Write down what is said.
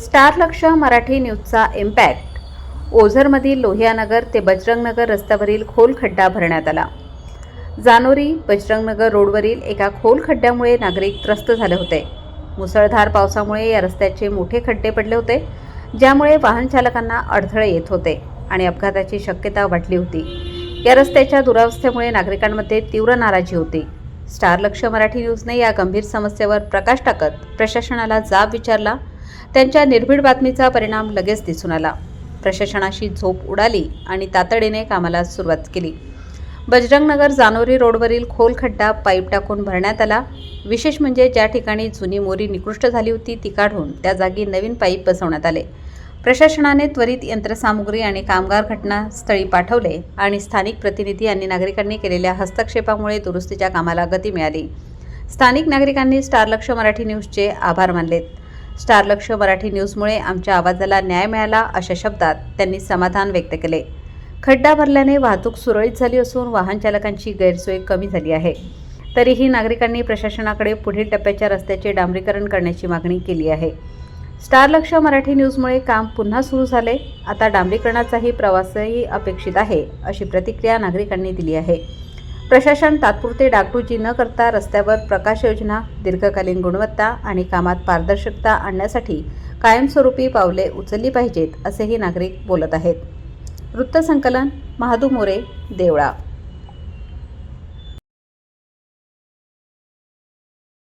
Star Laksh Marathi न्यूजचा impact. ओझरमधील लोहियानगर ते बजरंगनगर रस्त्यावरील खोल खड्डा भरण्यात आला. जानोरी बजरंगनगर रोडवरील एका खोल खड्ड्यामुळे नागरिक त्रस्त झाले होते. मुसळधार पावसामुळे या रस्त्याचे मोठे खड्डे पडले होते ज्यामुळे वाहन चालकांना अडथळे येत होते आणि अपघाताची शक्यता वाढली होती. या रस्त्याच्या दुरावस्थेमुळे नागरिकांमध्ये तीव्र नाराजी होती. स्टार लक्ष मराठी न्यूजने या गंभीर समस्येवर प्रकाश टाकत प्रशासनाला जाब विचारला त्यांच्या निर्भीड बातमीचा परिणाम लगेच दिसून आला. प्रशासनाशी झोप उडाली आणि तातडीने कामाला सुरुवात केली. बजरंगनगर जानोरी रोडवरील खोल खड्डा पाईप टाकून भरण्यात आला. विशेष म्हणजे ज्या ठिकाणी जुनी मोरी निकृष्ट झाली होती ती काढून त्या जागी नवीन पाईप बसवण्यात आले. प्रशासनाने त्वरित यंत्रसामुग्री आणि कामगार घटनास्थळी पाठवले आणि स्थानिक प्रतिनिधी आणि नागरिकांनी केलेल्या हस्तक्षेपामुळे दुरुस्तीच्या कामाला गती मिळाली. स्थानिक नागरिकांनी स्टारलक्ष मराठी न्यूजचे आभार मानलेत. स्टार लक्ष मराठी न्यूजमुळे आमच्या आवाजाला न्याय मिळाला अशा शब्दात त्यांनी समाधान व्यक्त केले. खड्डा भरल्याने वाहतूक सुरळीत झाली असून वाहन चालकांची गैरसोय कमी झाली आहे. तरीही नागरिकांनी प्रशासनाकडे पुढील टप्प्याच्या रस्त्याचे डांबरीकरण करण्याची मागणी केली आहे. स्टार लक्ष मराठी न्यूजमुळे काम पुन्हा सुरू झाले. आता डांबरीकरणाचाही प्रवासही अपेक्षित आहे अशी प्रतिक्रिया नागरिकांनी दिली आहे. प्रशासन तात्पुरते डागडुजी न करता रस्त्यावर प्रकाश योजना दीर्घकालीन गुणवत्ता आणि कामात पारदर्शकता आणण्यासाठी कायमस्वरूपी पावले उचलली पाहिजेत असेही नागरिक बोलत आहेत. वृत्तसंकलन महादू मोरे देवळा.